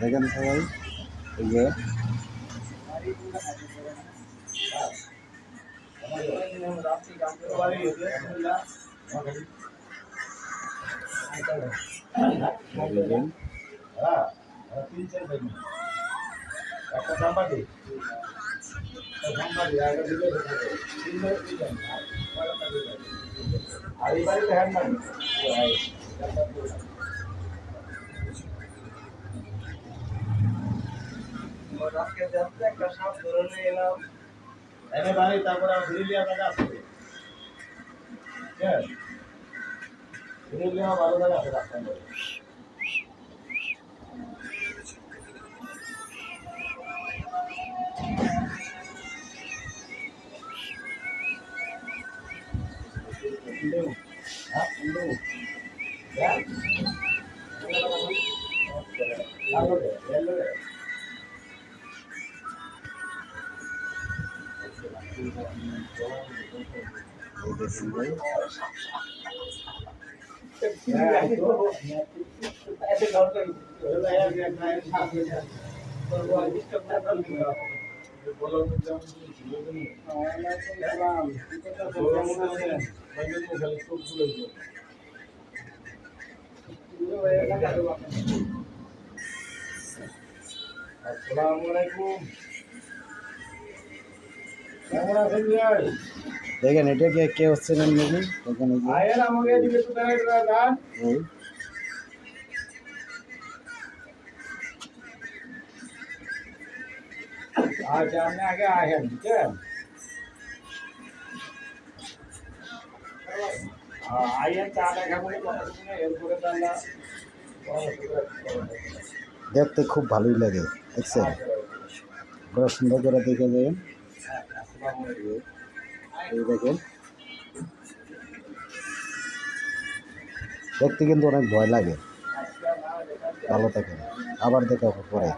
দেখেন সবাই এই যে। একটা সাংবাদিক আর এই হ্যান্ড তারপরে ভিড়িলিয়া জায়গা আছে? ঠিক আছে ভিড়িলিয়া ভালো আসসালামু আলাইকুম। দেখেন এটা কে কে হচ্ছে না দেখেন আচ্ছা আপনি আগে আসেন ঠিক আছে আইয়েন চা দেখা বলে কথা শুনে এরপরে তাহলে দেখতে খুব ভালোই লাগে দেখছেন? বড় সুন্দর করে দেখে যাবেন। দেখতে কিন্তু অনেক ভয় লাগে। ভালো থাকেন আবার দেখা পরে।